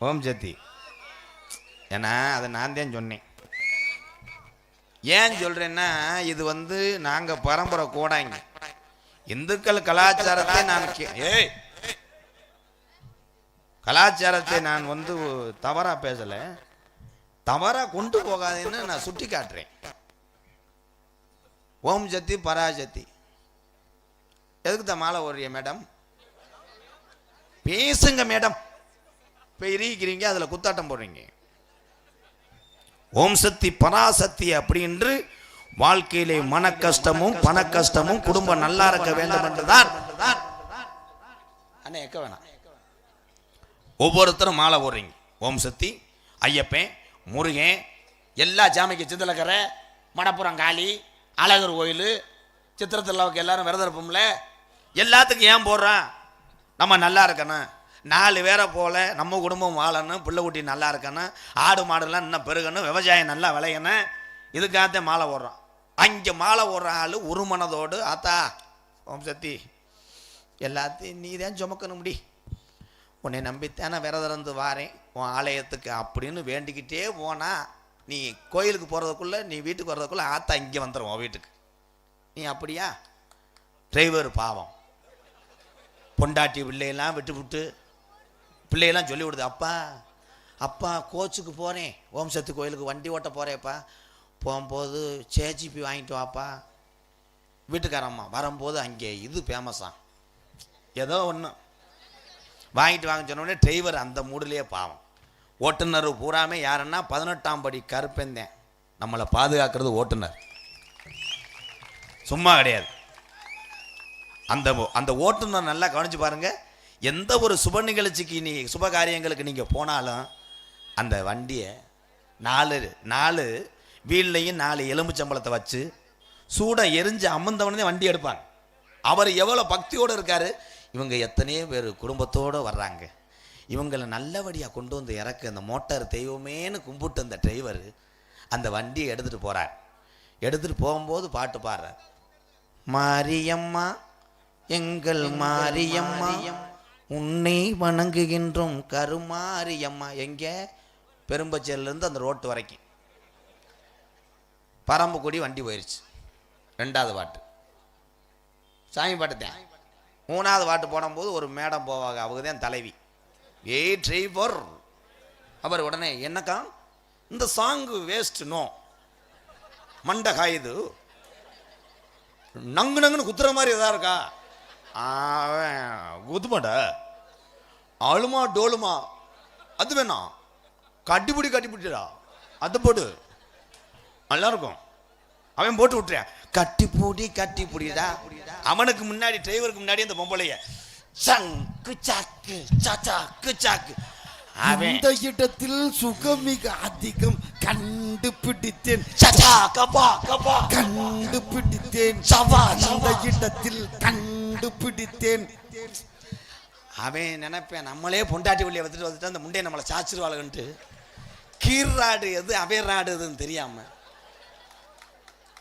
ஓம் சக்தி ஏன்னா அதை நான் தான் சொன்னேன். ஏன் சொல்றேன்னா இது வந்து நாங்க பரம்பரை கூடாங்க இந்துக்கள் கலாச்சாரத்தை நான் கே- ஏய்! கலாச்சாரத்தை நான் வந்து தவறா பேசல. தவறா கொண்டு போகாதேன்னு நான் சுட்டி காட்டுறேன். ஓம் சக்தி பராசக்தி எதுக்கு தான் மாலை ஓடுறிய மேடம்? பேசுங்க மேடம். இப்போ எரிக்கிறீங்க அதில் குத்தாட்டம் போடுறீங்க. ஓம் சக்தி பராசக்தி அப்படின்று வாழ்க்கையிலே மன கஷ்டமும் பண கஷ்டமும் குடும்பம் நல்லா இருக்க வேண்டும் என்றுதான். அண்ணே எக்க வேணாம். ஒவ்வொருத்தரும் மாலை போடுறீங்க. ஓம் சக்தி ஐயப்பன் முருகன் எல்லா ஜாமிக்கு சித்தலக்கரை மணப்புறம் காளி அழகர் கோயில் சித்திரத்தில்லாவுக்கு எல்லாரும் விரதம் இருப்போம்ல. எல்லாத்துக்கும் ஏன் போடுறான் நம்ம நல்லா இருக்கணும். நாலு பேரை போல நம்ம குடும்பம் வாழணும் பிள்ளை குட்டி நல்லா இருக்கணும் ஆடு மாடுலாம் இன்னும் பெருகணும் விவசாயம் நல்லா விளையணும். இதுக்காகத்தான் மாலை ஓடுறோம். அங்கே மாலை ஓடுற ஆள் ஒரு மனதோடு ஆத்தா ஓம் சக்தி எல்லாத்தையும் நீ தான் சுமக்கணும் முடி உன்னை நம்பித்தானே விரதம் இருந்து வாரேன். உன் ஆலயத்துக்கு அப்படின்னு வேண்டிக்கிட்டே போனா நீ கோயிலுக்கு போகிறதுக்குள்ளே நீ வீட்டுக்கு வர்றதுக்குள்ளே ஆத்தா இங்கே வந்துடும் உன் வீட்டுக்கு. நீ அப்படியா? டிரைவர் பாவம். பொண்டாட்டி பிள்ளையெல்லாம் விட்டு விட்டு பிள்ளையெல்லாம் சொல்லி விடுது அப்பா அப்பா கோச்சுக்கு போகிறேன் ஓம் சக்தி கோயிலுக்கு வண்டி ஓட்ட போகிறேப்பா போகும்போது சேஜிபி வாங்கிட்டு வாப்பா. வீட்டுக்காரம்மா வரும்போது அங்கே இது ஃபேமஸாக ஏதோ ஒன்று வாங்கிட்டு வாங்க சொன்ன உடனே டிரைவர் அந்த மூடுலேயே பாவம். ஓட்டுநர் பூராமே யாருன்னா பதினெட்டாம் படி கருப்பேந்தேன் நம்மளை பாதுகாக்கிறது ஓட்டுநர். சும்மா கிடையாது. அந்த அந்த ஓட்டுநர் நல்லா கவனிச்சு பாருங்கள் எந்த ஒரு சுப நிகழ்ச்சிக்கு நீ சுப காரியங்களுக்கு நீங்கள் போனாலும் அந்த வண்டியை நாலு நாலு வீல்லையும் நாலு எலும்புச்சம்பளத்தை வச்சு சூட எரிஞ்சு அமர்ந்தவனே வண்டி எடுப்பாங்க. அவர் எவ்வளோ பக்தியோடு இருக்காரு? இவங்க எத்தனையோ பேர் குடும்பத்தோடு வர்றாங்க. இவங்களை நல்லபடியாக கொண்டு வந்து இறக்க அந்த மோட்டார் தெய்வமேன்னு கும்பிட்டு அந்த டிரைவர் அந்த வண்டியை எடுத்துகிட்டு போகிறார் எடுத்துகிட்டு போகும்போது பாட்டு பாடுறார். மாரியம்மா எங்கள் மாரியம்மா உன்னை வணங்குகின்றோம் கருமாரியம்மா. எங்கே? பெரும்பச்சேரிலேருந்து அந்த ரோட்டு வரைக்கும். பரம்புக்குடி வண்டி போயிடுச்சு ரெண்டாவது பாட்டு சாமி பாட்டு மூணாவது பாட்டு போடும்போது ஒரு மேடம் போவாங்க. அவங்க தான் தலைவி. ஏய் டிரைவர் அவர் உடனே என்னக்கா? இந்த சாங்கு வேஸ்ட் நோ. மண்டை இது நங்கு நங்குன்னு குத்துற மாதிரி எதா இருக்கா? அவன் அழுமா டோலுமா அது வேணாம் கட்டிப்பிடி கட்டிப்பிடிடா. அது போடு. நல்லா இருக்கும் அவன் போட்டு விட்டுறேன் கட்டி கட்டிப்பிடிடா. அவனுக்கு முன்னாடி டிரைவருக்கு முன்னாடி அந்த பொம்பளைய சங்கு சாக்கு சாக்கு சாக்கு. அவன் இந்த இடத்தில் சுகம் மிக அதிகம் கண்டுபிடித்தேன். கண்டுபிடித்தேன். சவா இடத்தில் கண்டுபிடித்தேன். அவன் நினைப்பேன் நம்மளே பொண்டாட்டி வழியை வந்துட்டு வந்துட்டு அந்த முண்டையை நம்மளை சாச்சிருவாளுன்ட்டு கீர்ராடு எது அவைராடு எதுன்னு தெரியாம.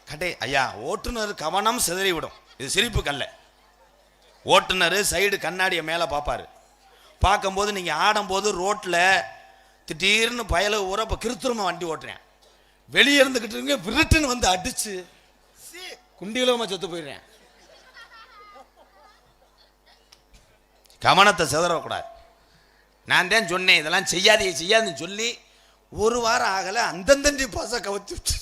கடை ஐயா ஓட்டுநர் கவனம் சிதறி விடும் இது சிரிப்பு கல்ல. ஓட்டுநர் சைடு கண்ணாடியை மேலே பார்ப்பாரு பார்க்கும்போது நீங்கள் ஆடும்போது ரோட்டில் திடீர்னு பயல ஊற இப்போ கிருத்திரமாக வண்டி ஓட்டுறேன். வெளியே இருந்துக்கிட்டு இருங்க விருட்டுன்னு வந்து அடிச்சு குண்டிகளமாக செத்து போயிடுறேன். கவனத்தை சிதறக்கூடாது நான் தான் சொன்னேன் இதெல்லாம் செய்யாதீங்க செய்யாதுன்னு சொல்லி ஒரு வாரம் ஆகலை அந்தந்தண்டி பாச கவுத்தி விட்டு